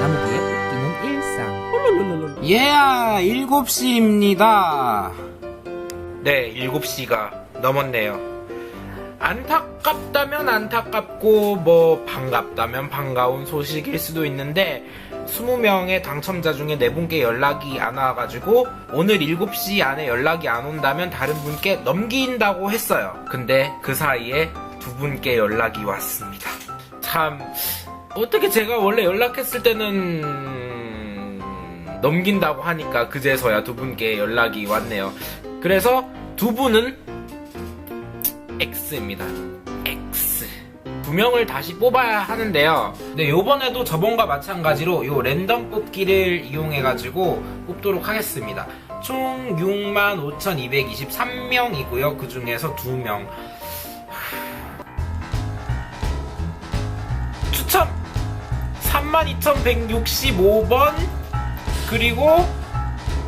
나무기에 웃기는 일상 예, 7시입니다. 네, 7시가 넘었네요. 안타깝다면 안타깝고, 뭐, 반갑다면 반가운 소식일 수도 있는데, 20명의 당첨자 중에 4분께 연락이 안 와가지고, 오늘 7시 안에 연락이 안 온다면 다른 분께 넘긴다고 했어요. 근데 그 사이에 두 분께 연락이 왔습니다. 참, 어떻게 제가 원래 연락했을 때는 넘긴다고 하니까 그제서야 두 분께 연락이 왔네요. 그래서 두 분은 X입니다. X. 두 명을 다시 뽑아야 하는데요. 네, 요번에도 저번과 마찬가지로 요 랜덤 뽑기를 이용해가지고 뽑도록 하겠습니다. 총 65,223명이고요. 그 중에서 두 명. 32,165번 그리고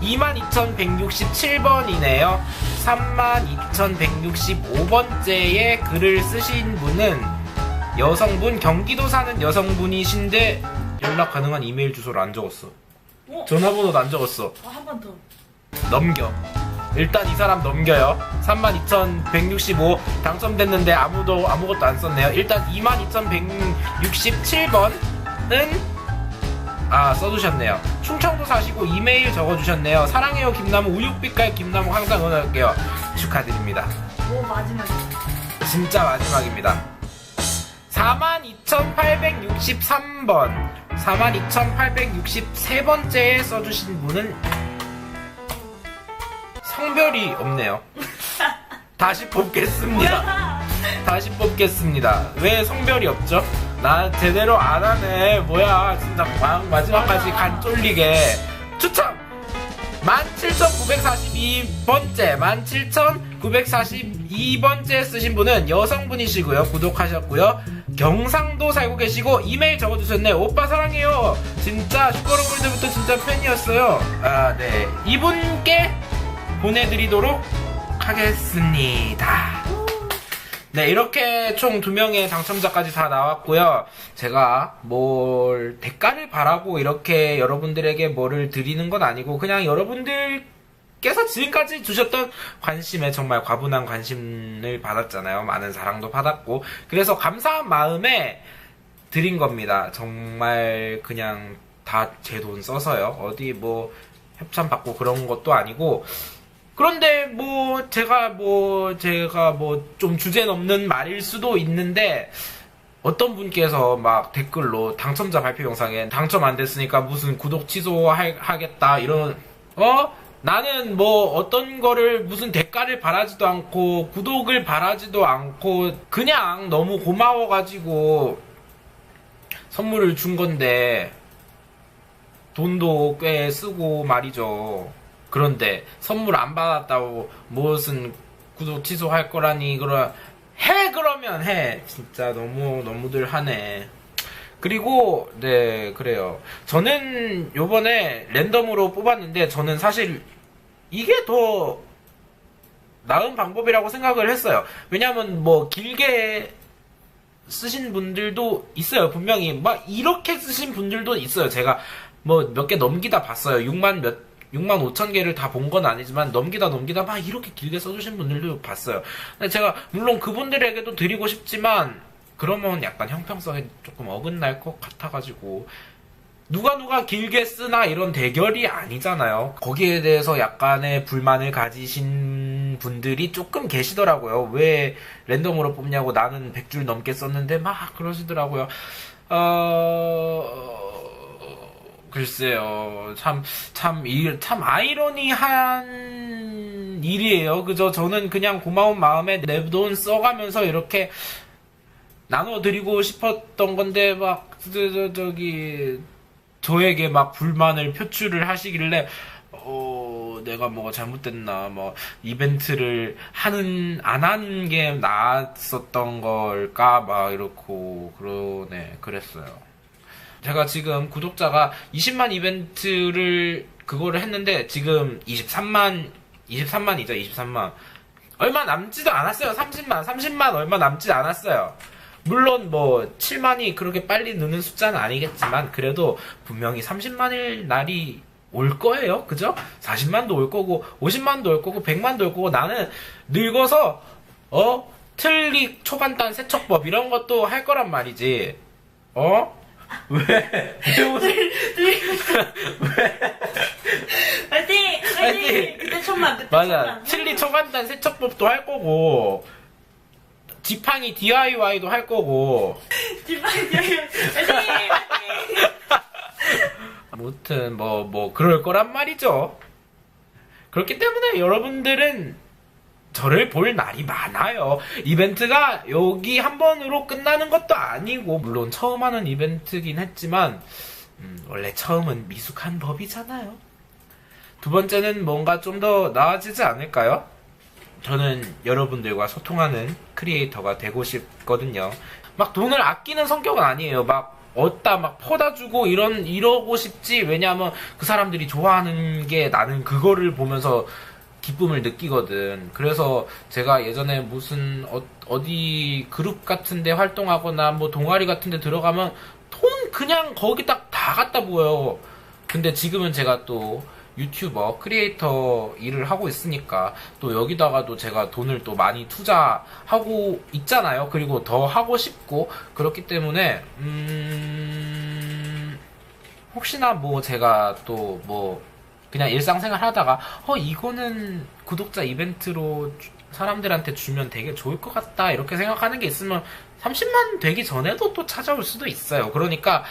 22,167번이네요. 32,165번째에 글을 쓰신 분은 여성분 경기도 사는 여성분이신데 연락 가능한 이메일 주소를 안 적었어. 어? 전화번호도 안 적었어. 한번 더. 넘겨. 일단 이 사람 넘겨요. 32,165 당첨됐는데 아무도 아무것도 안 썼네요. 일단 22,167번 은아 써주셨네요. 충청도 사시고 이메일 적어주셨네요. 사랑해요 김나무 우육빛깔 김나무 항상 응원할게요. 축하드립니다. 오 마지막이야. 진짜 마지막입니다. 42,863번 42,863번째에 써주신 분은 성별이 없네요. 다시 뽑겠습니다. 다시 뽑겠습니다. 왜 성별이 없죠? 나 제대로 안 하네. 뭐야, 진짜 막 마지막까지 간 쫄리게. 추첨! 17,942번째, 17,942번째 쓰신 분은 여성분이시고요. 구독하셨고요. 경상도 살고 계시고 이메일 적어주셨네요. 오빠 사랑해요. 진짜 슈퍼로볼 때부터 진짜 팬이었어요. 아, 네. 이분께 보내드리도록 하겠습니다. 네, 이렇게 총 두 명의 당첨자까지 다 나왔고요. 제가 뭘 대가를 바라고 이렇게 여러분들에게 뭐를 드리는 건 아니고 그냥 여러분들 께서 지금까지 주셨던 관심에 정말 과분한 관심을 받았잖아요. 많은 사랑도 받았고 그래서 감사한 마음에 드린 겁니다. 정말 그냥 다 제 돈 써서요. 어디 뭐 협찬 받고 그런 것도 아니고 그런데 뭐 제가 뭐 제가 뭐 좀 주제 넘는 말일 수도 있는데 어떤 분께서 막 댓글로 당첨자 발표 영상에 당첨 안 됐으니까 무슨 구독 취소하겠다 이런 어 나는 뭐 어떤 거를 무슨 대가를 바라지도 않고 구독을 바라지도 않고 그냥 너무 고마워가지고 선물을 준 건데 돈도 꽤 쓰고 말이죠. 그런데 선물 안 받았다고 무슨 구독 취소할 거라니 그러 해 그러면 해 진짜 너무 너무들 하네. 그리고 네 그래요. 저는 요번에 랜덤으로 뽑았는데 저는 사실 이게 더 나은 방법이라고 생각을 했어요. 왜냐면 뭐 길게 쓰신 분들도 있어요. 분명히 막 이렇게 쓰신 분들도 있어요. 제가 뭐 몇 개 넘기다 봤어요. 6만 몇 6만 5천 개를 다 본 건 아니지만 넘기다 넘기다 막 이렇게 길게 써주신 분들도 봤어요. 근데 제가 물론 그분들에게도 드리고 싶지만 그러면 약간 형평성에 조금 어긋날 것 같아가지고 누가 누가 길게 쓰나 이런 대결이 아니잖아요. 거기에 대해서 약간의 불만을 가지신 분들이 조금 계시더라고요. 왜 랜덤으로 뽑냐고 나는 100줄 넘게 썼는데 막 그러시더라고요. 어... 글쎄요. 참, 참, 이, 참 아이러니한 일이에요. 그죠? 저는 그냥 고마운 마음에 내 돈 써가면서 이렇게 나눠드리고 싶었던 건데, 막, 저, 저, 저 기, 저에게 막 불만을 표출을 하시길래, 어, 내가 뭐가 잘못됐나, 뭐, 이벤트를 하는, 안 하는 게 나았었던 걸까, 막, 이렇고, 그러네, 그랬어요. 제가 지금 구독자가 20만 이벤트를 그거를 했는데 지금 23만 23만이죠 23만 얼마 남지도 않았어요 30만 30만 얼마 남지 않았어요 물론 뭐 7만이 그렇게 빨리 느는 숫자는 아니겠지만 그래도 분명히 30만일 날이 올 거예요. 그죠? 40만도 올 거고 50만도 올 거고 100만도 올 거고 나는 늙어서 어? 틀리 초간단 세척법 이런 것도 할 거란 말이지. 어? 왜? 왜 웃어? 파이팅! 파이팅! 파이팅! 그때 천만, 그때 맞아. 천만. 틀리 초간단 세척법도 할 거고 지팡이 DIY도 할 거고 뒷방이 파이팅! 파이팅! 아무튼 뭐 뭐 그럴 거란 말이죠. 그렇기 때문에 여러분들은 저를 볼 날이 많아요. 이벤트가 여기 한 번으로 끝나는 것도 아니고 물론 처음 하는 이벤트긴 했지만 음, 원래 처음은 미숙한 법이잖아요. 두 번째는 뭔가 좀 더 나아지지 않을까요? 저는 여러분들과 소통하는 크리에이터가 되고 싶거든요. 막 돈을 아끼는 성격은 아니에요. 막 얻다 막 퍼다 주고 이런 이러고 싶지. 왜냐하면 그 사람들이 좋아하는 게 나는 그거를 보면서 기쁨을 느끼거든. 그래서 제가 예전에 무슨 어, 디 그룹 같은데 활동하거나 뭐 동아리 같은데 들어가면 돈 그냥 거기 딱 다 갖다 부어요. 근데 지금은 제가 또 유튜버, 크리에이터 일을 하고 있으니까 또 여기다가도 제가 돈을 또 많이 투자하고 있잖아요. 그리고 더 하고 싶고 그렇기 때문에 음 혹시나 뭐 제가 또뭐 그냥 일상생활 하다가 어 이거는 구독자 이벤트로 주- 사람들한테 주면 되게 좋을 것 같다 이렇게 생각하는 게 있으면 30만 되기 전에도 또 찾아올 수도 있어요. 그러니까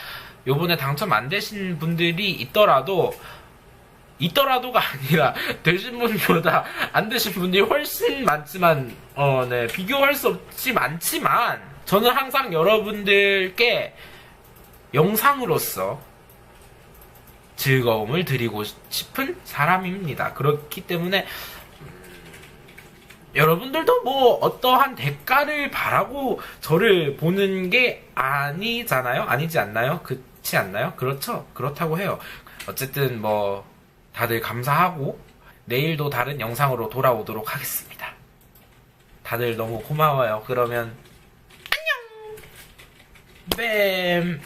요번에 당첨 안 되신 분들이 있더라도 있더라도가 아니라 되신 분보다 안 되신 분들이 훨씬 많지만 어, 네, 비교할 수 없지 많지만 저는 항상 여러분들께 영상으로서 즐거움을 드리고 싶은 사람입니다. 그렇기 때문에 음, 여러분들도 뭐 어떠한 대가를 바라고 저를 보는 게 아니잖아요. 아니지 않나요? 그렇지 않나요? 그렇죠. 그렇다고 해요. 어쨌든 뭐 다들 감사하고 내일도 다른 영상으로 돌아오도록 하겠습니다. 다들 너무 고마워요. 그러면 안녕. 뱀.